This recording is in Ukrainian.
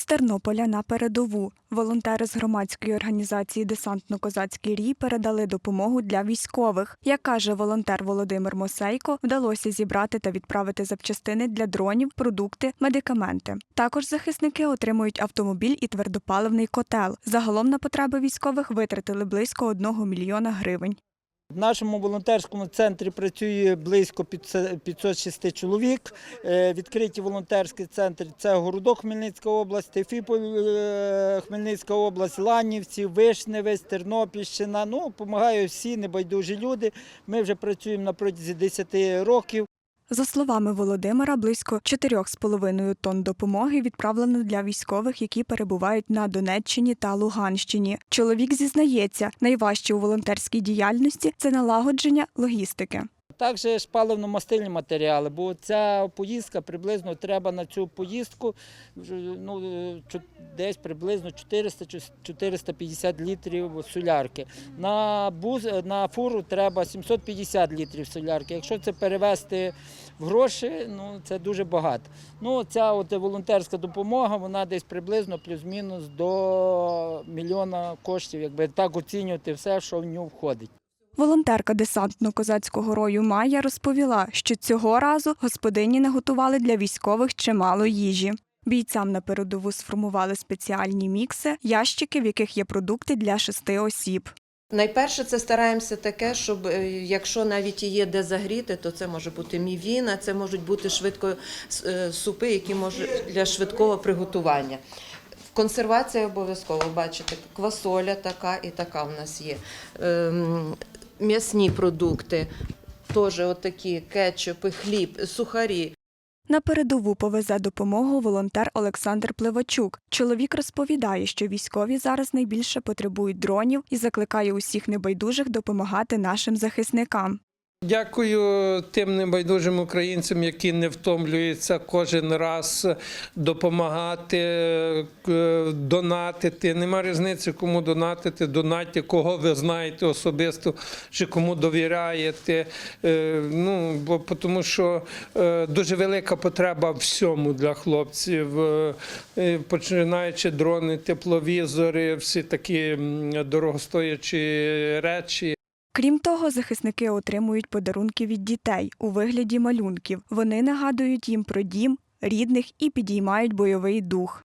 З Тернополя на передову волонтери з громадської організації Десантно-козацький рій передали допомогу для військових. Як каже волонтер Володимир Мосейко, вдалося зібрати та відправити запчастини для дронів, продукти, медикаменти. Також захисники отримують автомобіль і твердопаливний котел. Загалом на потреби військових витратили близько 1 мільйона гривень. В нашому волонтерському центрі працює близько 506 чоловік. Е, Відкриті волонтерські центри це Городок Хмельницька область, Тефіполь е, Хмельницька область, Ланівці, Вишневець, Тернопільщина. Ну, допомагають всі небайдужі люди. Ми вже працюємо на протязі 10 років. За словами Володимира, близько 4,5 тонн допомоги відправлено для військових, які перебувають на Донеччині та Луганщині. Чоловік зізнається, найважче у волонтерській діяльності це налагодження логістики. Також паливно-мастильні матеріали, бо ця поїздка приблизно треба на цю поїздку ну, десь приблизно 400-450 літрів солярки. На, буз, на фуру треба 750 літрів солярки. Якщо це перевести в гроші, ну, це дуже багато. Ну, ця от волонтерська допомога, вона десь приблизно плюс-мінус до мільйона коштів, якби так оцінювати все, що в нього входить. Волонтерка десантно-козацького рою Майя розповіла, що цього разу господині наготували для військових чимало їжі. Бійцям на передову сформували спеціальні мікси, ящики, в яких є продукти для шести осіб. Найперше, це стараємося таке, щоб е, якщо навіть є де загріти, то це може бути мівіна, це можуть бути швидко е, супи, які можуть для швидкого приготування. Консервація обов'язково, бачите, квасоля така і така в нас є. М'ясні продукти, теж отакі кетчупи, хліб, сухарі. На передову повезе допомогу волонтер Олександр Плевачук. Чоловік розповідає, що військові зараз найбільше потребують дронів і закликає усіх небайдужих допомагати нашим захисникам. Дякую тим небайдужим українцям, які не втомлюються кожен раз допомагати, е, донатити. Нема різниці, кому донатити, донатьте, кого ви знаєте особисто, чи кому довіряєте. Е, Ну, бо тому що е, дуже велика потреба всьому для хлопців, починаючи дрони, тепловізори, всі такі дорогостоячі речі. Крім того, захисники отримують подарунки від дітей у вигляді малюнків. Вони нагадують їм про дім, рідних і підіймають бойовий дух.